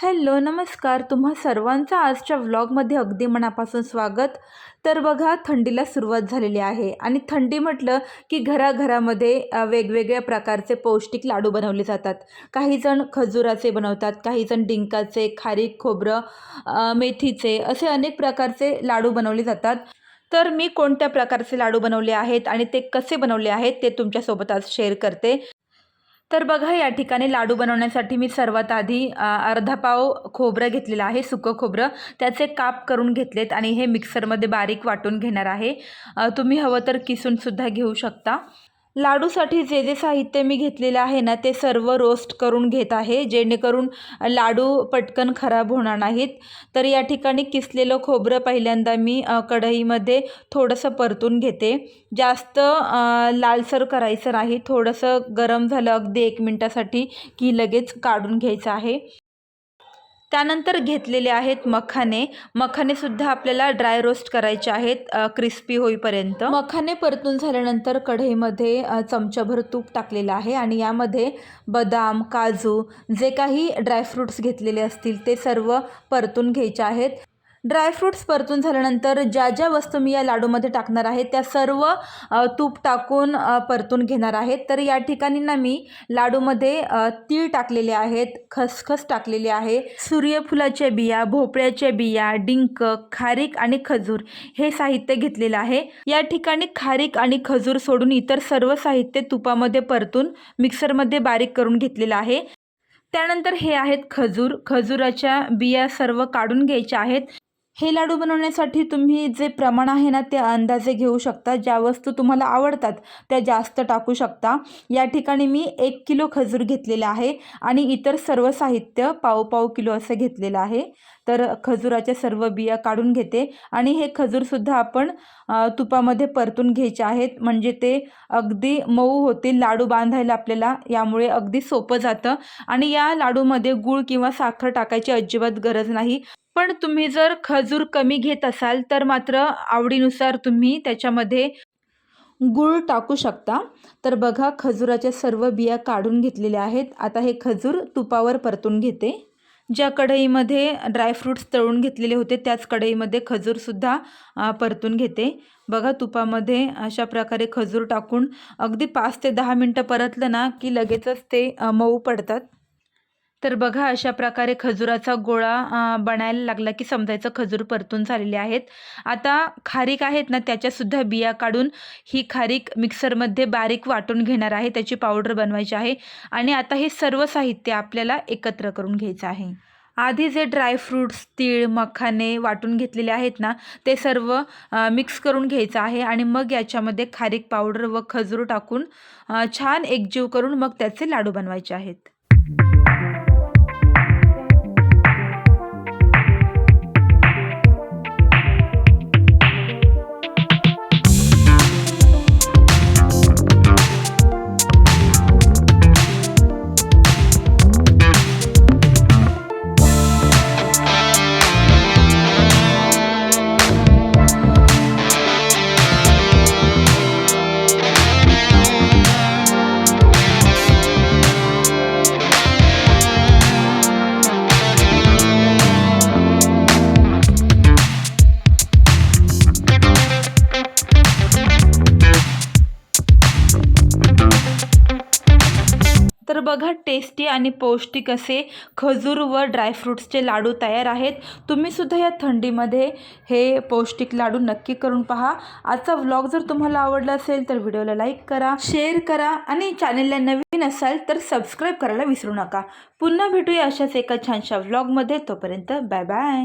Hello नमस्कार. तुम्हा सर्वांचं आजच्या व्लॉगमध्ये अगदी मनापासून स्वागत. तर बघा थंडीला सुरुवात झालेली आहे आणि थंडी म्हटलं की घराघरामध्ये वेगवेगळ्या प्रकारचे पौष्टिक लाडू बनवले जातात. काही जण खजुराचे बनवतात काही जण डिंकाचे खारीक खोबरं मेथीचे असे अनेक प्रकारचे लाडू बनवले जातात. तर मी कोणत्या प्रकारचे लाडू बनवले आहेत आणि ते कसे बनवले आहेत ते तुमच्यासोबत आज शेअर करते. तर बघा या ठिकाणी लाडू बनवण्यासाठी मी सर्वात आधी अर्धा पाव खोबरं घेतलेलं आहे सुकं खोबरं. त्याचे काप करून घेतलेत आणि हे मिक्सरमध्ये बारीक वाटून घेणार आहे. तुम्ही हवं तर किसूनसुद्धा घेऊ शकता. लाडूसाठी जे जे साहित्य मी घेतलेलं आहे ना ते सर्व रोस्ट करून घेत आहे जेणेकरून लाडू पटकन खराब होणार नाहीत. तर या ठिकाणी किसलेलं खोबरं पहिल्यांदा मी कढईमध्ये थोडंसं परतून घेते. जास्त लालसर करायचं नाही. थोडंसं गरम झालं अगदी एक मिनटासाठी की लगेच काढून घ्यायचं आहे. त्यानंतर घेतलेले आहेत मखाने. मखानेसुद्धा आपल्याला ड्राय रोस्ट करायचे आहेत क्रिस्पी होईपर्यंत. मखाने परतून झाल्यानंतर कढईमध्ये चमचाभर तूप टाकलेलं आहे आणि यामध्ये बदाम काजू जे काही ड्रायफ्रूट्स घेतलेले असतील ते सर्व परतून घ्यायचे आहेत. ड्रायफ्रूट्स परतून झाल्यानंतर ज्या ज्या वस्तू मी या लाडूमध्ये टाकणार आहे त्या सर्व तूप टाकून परतून घेणार आहेत तर या ठिकाणी ना मी लाडूमध्ये तीळ टाकलेले आहेत खसखस टाकलेली आहे सूर्यफुलाच्या बिया भोपळ्याच्या बिया डिंक खारीक आणि खजूर हे साहित्य घेतलेलं आहे. या ठिकाणी खारीक आणि खजूर सोडून इतर सर्व साहित्य तुपामध्ये परतून मिक्सरमध्ये बारीक करून घेतलेलं आहे. त्यानंतर हे आहेत खजूर. खजुराच्या बिया सर्व काढून घ्यायच्या आहेत. हे लाडू बनवण्यासाठी तुम्ही जे प्रमाण आहे ना ते अंदाजे घेऊ शकता. ज्या वस्तू तुम्हाला आवडतात त्या जास्त टाकू शकता. या ठिकाणी मी एक किलो खजूर घेतलेला आहे आणि इतर सर्व साहित्य पाव पाव किलो असं घेतलेलं आहे. तर खजुराच्या सर्व बिया काढून घेते आणि हे खजूरसुद्धा आपण तुपामध्ये परतून घ्यायचे आहेत. म्हणजे ते अगदी मऊ होतील लाडू बांधायला आपल्याला यामुळे अगदी सोपं जातं. आणि या लाडूमध्ये गूळ किंवा साखर टाकायची अजिबात गरज नाही. पण तुम्ही जर खजूर कमी घेत असाल तर मात्र आवडीनुसार तुम्ही त्याच्यामध्ये गूळ टाकू शकता. तर बघा खजुराच्या सर्व बिया काढून घेतलेल्या आहेत. आता हे खजूर तुपावर परतून घेते. ज्या कढईमध्ये ड्रायफ्रूट्स तळून घेतलेले होते त्याच कढईमध्ये खजूरसुद्धा परतून घेते. बघा तुपामध्ये अशा प्रकारे खजूर टाकून अगदी पाच ते दहा मिनटं परतलं ना की लगेचच ते मऊ पडतात. तर बघा अशा प्रकारे खजुराचा गोळा बनायला लागला की समजायचं खजूर परतून झालेले आहेत. आता खारीक आहेत ना त्याच्यासुद्धा बिया काढून ही खारीक मिक्सरमध्ये बारीक वाटून घेणार आहे. त्याची पावडर बनवायची आहे. आणि आता हे सर्व साहित्य आपल्याला एकत्र करून घ्यायचं आहे. आधी जे ड्रायफ्रूट्स तीळ मखाने वाटून घेतलेले आहेत ना ते सर्व मिक्स करून घ्यायचं आहे. आणि मग याच्यामध्ये खारीक पावडर व खजूर टाकून छान एकजीव करून मग त्याचे लाडू बनवायचे आहेत. तर बघा टेस्टी आणि पौष्टिक असे खजूर व ड्रायफ्रूट्सचे लाडू तयार आहेत. तुम्हीसुद्धा या थंडीमध्ये हे पौष्टिक लाडू नक्की करून पहा. आजचा व्लॉग जर तुम्हाला आवडला असेल तर व्हिडिओला लाईक करा शेअर करा आणि चॅनेलला नवीन असाल तर सबस्क्राईब करायला विसरू नका. पुन्हा भेटूया अशाच एका छानशा व्लॉगमध्ये तोपर्यंत बाय बाय